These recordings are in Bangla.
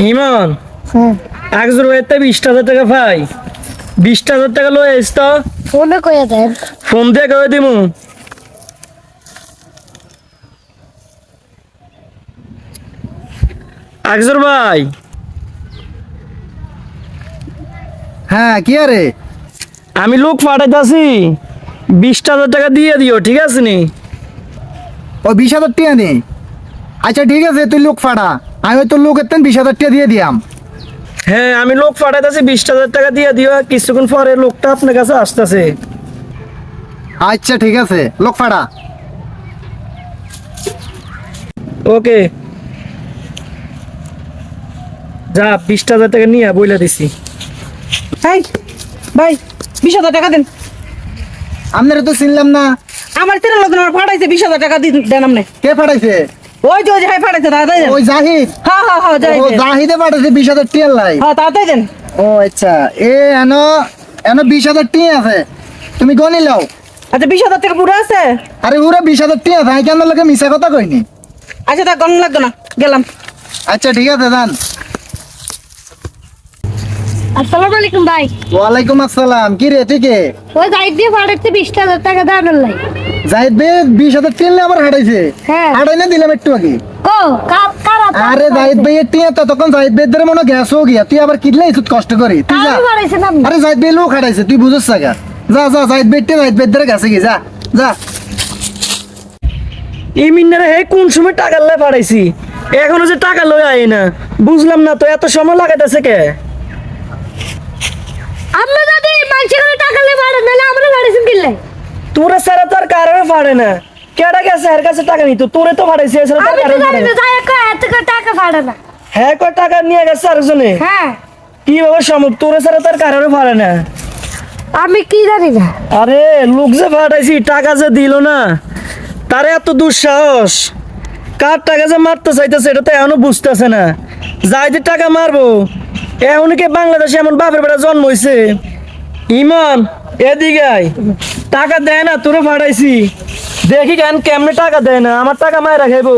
ইমন? একজোর বাড়িতে বিশ হাজার টাকা পাই। বিশ হাজার টাকা লয়ে তো। ফোনে কয়ে দেন। ফোন দিয়ে কয়ে দিমু। একজোর ভাই। হ্যাঁ কি আরে? আমি লোক পাঠাইতাছি। বিশ হাজার টাকা দিয়ে দিও ঠিক আছে নি? ও বিশ হাজার টাকা নেই আচ্ছা ঠিক আছে তুই লোক ফাড়া আমি তো লোক এতেন বিশ হাজার টাকা দিয়ে দিয়াম। হ্যাঁ আমি লোক পাঠাইতাছি বিশ হাজার টাকা দিয়ে দিও। কিছুক্ষণ পরে লোকটা আপনার কাছে আসতেছে। আচ্ছা ঠিক আছে। লোক ফাড়া ওকে। যা বিশ হাজার টাকা নিয়ে বইলা দিছি। ভাই ভাই বিশ হাজার টাকা দেন। আপনারা তো চিনলাম না। আমার তেরো লোক আমার ফাটাইছে বিশ হাজার টাকা দিন দেন আপনি। কে ফাটাইছে ওই যে ওই যে হ্যাঁ ফাটাইছে তাড়াতাড়ি দেন ওই জাহিদ। হ্যাঁ হ্যাঁ হ্যাঁ যাই ও জাহিদে পাঠাইছে বিশ হাজার টিয়ার লাই। হ্যাঁ তাড়াতাড়ি দেন ও আচ্ছা। এ এন এন বিশ হাজার টিয়া আছে। তুমি গনি লাও। আচ্ছা বিশ হাজার টাকা পুরো আছে? আরে ওরা বিশ হাজার টিয়া আছে আমি কেন লোকে মিশা কথা কইনি? আচ্ছা তা গণ লাগতো না গেলাম। আচ্ছা ঠিক আছে যান। আসসালামু আলাইকুম ভাই। ওয়ালাইকুম আসসালাম। কি রে তুই কে? ওই গাইড দিয়ে পাঠাচ্ছে বিশ হাজার টাকা দাঁড়ান লাই জাহিদ বে বিশ হাজার আবার হাঁটাইছে। হ্যাঁ। হাঁটাই না দিলাম একটু আগে। কো কার কার আরে জাহিদ ভাই এর টিয়া তো তখন জাহিদ ভাইদের মনে গ্যাস হো গিয়া তুই আবার কিনলে ইসুত কষ্ট করি তুই যা। কার আরে জাহিদ ভাই লোক হাঁটাইছে তুই বুঝছ যা যা জাহিদ ভাই টিয়া জাহিদ ভাইদের কাছে গিয়ে যা যা। এই মিন্নারে হে কোন সময় টাকা লাই পাঠাইছি এখনও যে টাকা লয়ে আই না। বুঝলাম না তো এত সময় লাগাইতেছে কে? আপনি যদি মানুষের কাছে টাকা লে বাড়ান নাহলে আমরা বাড়াইছেন কিনলে তোরা সারা তো আর কারণে পারে না। কেডা গেছে? এর কাছে টাকা নিত তোরে তো তো আর আমি তো জানি না এত করে টাকা ফাড়ে না। হ্যাঁ কয় টাকা নিয়ে গেছে আরেকজনে? হ্যাঁ। কি বাবা সম্ভব? তোরে সারা তো আর কারণে পারে না। আমি কি জানি না। আরে লোক যে পাঠাইছি টাকা যে দিল না তারে এত দুঃসাহস। কার টাকা যে মারতে চাইতেছে এটা তো এখনও বুঝতেছে না। যাই যে টাকা মারবো এমনকি বাংলাদেশে এমন বাপের বেটা জন্ম হয়েছে ইমন এদিকে। টাকা দেয় না তোরে পাঠাইছি দেখি কেন কেমনে টাকা দেয় না আমার টাকা মায়েরা খাইবো।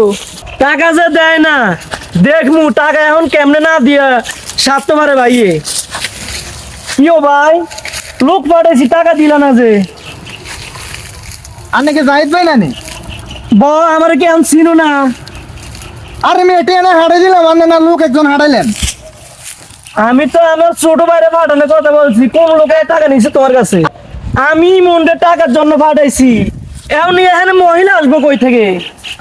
টাকা যে দেয় না দেখমু টাকা এখন কেমনে না দিয়া স্বার্থ মারে ভাইয়ে। কিও ভাই লোক পাঠাইছি টাকা দিল না যে। আর নাকি জাহিদ ভাই না নি ব আমার কি আমি চিনো না। আরে মেয়ে টিয়া না হাঁটাই দিলাম আর না লোক একজন হাঁটাইলেন আমি তো আমার ছোট বাইরে পাঠানোর কথা বলছি কোন লোকে টাকা নিছে তোমার কাছে? আমি মন্ডে টাকার জন্য পাঠাইছি। এমনি এখানে মহিলা আসব কই থেকে?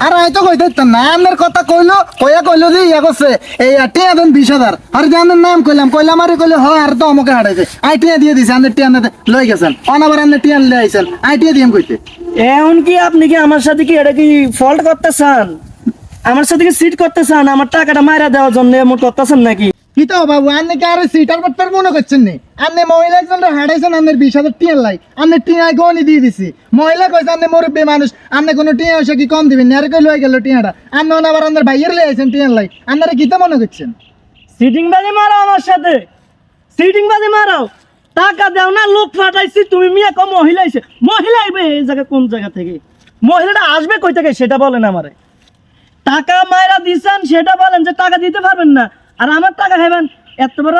আর আমি তো কইতে দিতাম না আমার কথা কইলো কইয়া কইলো যে ইয়া করছে এই টিয়া দেন বিশ হাজার। আর যে আমার নাম কইলাম কইলাম আরে কইলে হয় আর তো আমাকে হাঁটাইছে আই টিয়া দিয়ে দিছে আমাদের টিয়া লই গেছেন। অনাবার আমাদের টিয়া লই আইছেন। আই টিয়া দিয়াম কইতে। এখন কি আপনি কি আমার সাথে কি এটা কি ফল্ট করতে চান? আমার সাথে কি সিট করতে চান? আমার টাকাটা মারা দেওয়ার জন্য এমন করতেছেন নাকি? কি তো বাবু আপনি কি আর সিটার বাট্টার মনে করছেন নি? আপনি মহিলা একজন হাঁটাইছেন আপনার বিশ হাজার টিয়া লাই। আপনি টিয়া গনি দিয়ে দিছি। মহিলা কইছে আপনি মুরব্বী মানুষ আপনি কোনো টিয়া হইছে কি কম দিবেন আর কই লই গেল টিয়াটা? আপনি অনাবার আপনার ভাইয়ের লই আইছেন টিয়া লাই। আপনারা কি তো মনে করছেন? সিটিং বাজে মারো আমার সাথে। সিটিং বাজে মারো টাকা দাও না, লোক ফাটাইছি, তুমি মিয়া কম মহিলা আইছে। মহিলা আইবে এই জায়গা, কোন জায়গা থেকে? মহিলাটা আসবে কই থেকে সেটা বলেন আমারে। টাকা মায়েরা দিছেন, সেটা বলেন যে টাকা দিতে পারবেন না। আর আমার টাকা খাইবেন? এত বড়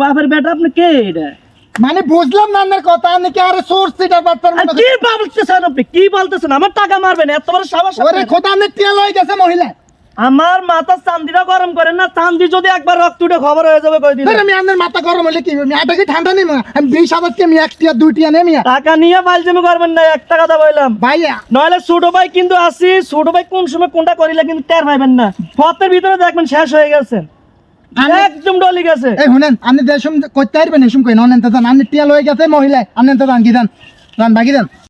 বাপের বেটা আপনি কে এটা? মানে বুঝলাম না আপনার কথা আপনি কি আর সোর্স সিটার বাট্টার আর মনে কি বলতেছেন আপনি? কি বলতেছেন? আমার টাকা মারবেন এত বড় ওরে আপনার? খোদা আপনি টিয়া লই গেছে মহিলা। আমার মাথা চান্দিটা গরম করেন না চান্দি যদি একবার রক্ত উঠে খবর হয়ে যাবে কই দিন আমি আপনার মাথা গরম হলে কি আমি আটা কি ঠান্ডা নেই আমি বিশ হাজার কে আমি এক টিয়া দুই টিয়া নেই মিয়া টাকা নিয়ে ফাইলজমি করবেন না একটা কথা বললাম। ভাইয়া। নইলে ছোট ভাই কিন্তু আসি ছোট ভাই কোন সময় কোনটা করিলে কিন্তু টের পাইবেন না। পথের ভিতরে দেখবেন শেষ হয়ে গেছে। একদম ডলি গেছে। এই শুনেন আপনি দেশম করতে পারবেন এসম কই নন এনতে আপনি টিয়া লয়ে গেছে মহিলা আপনি তো দান কি দেন দান বাকি দেন।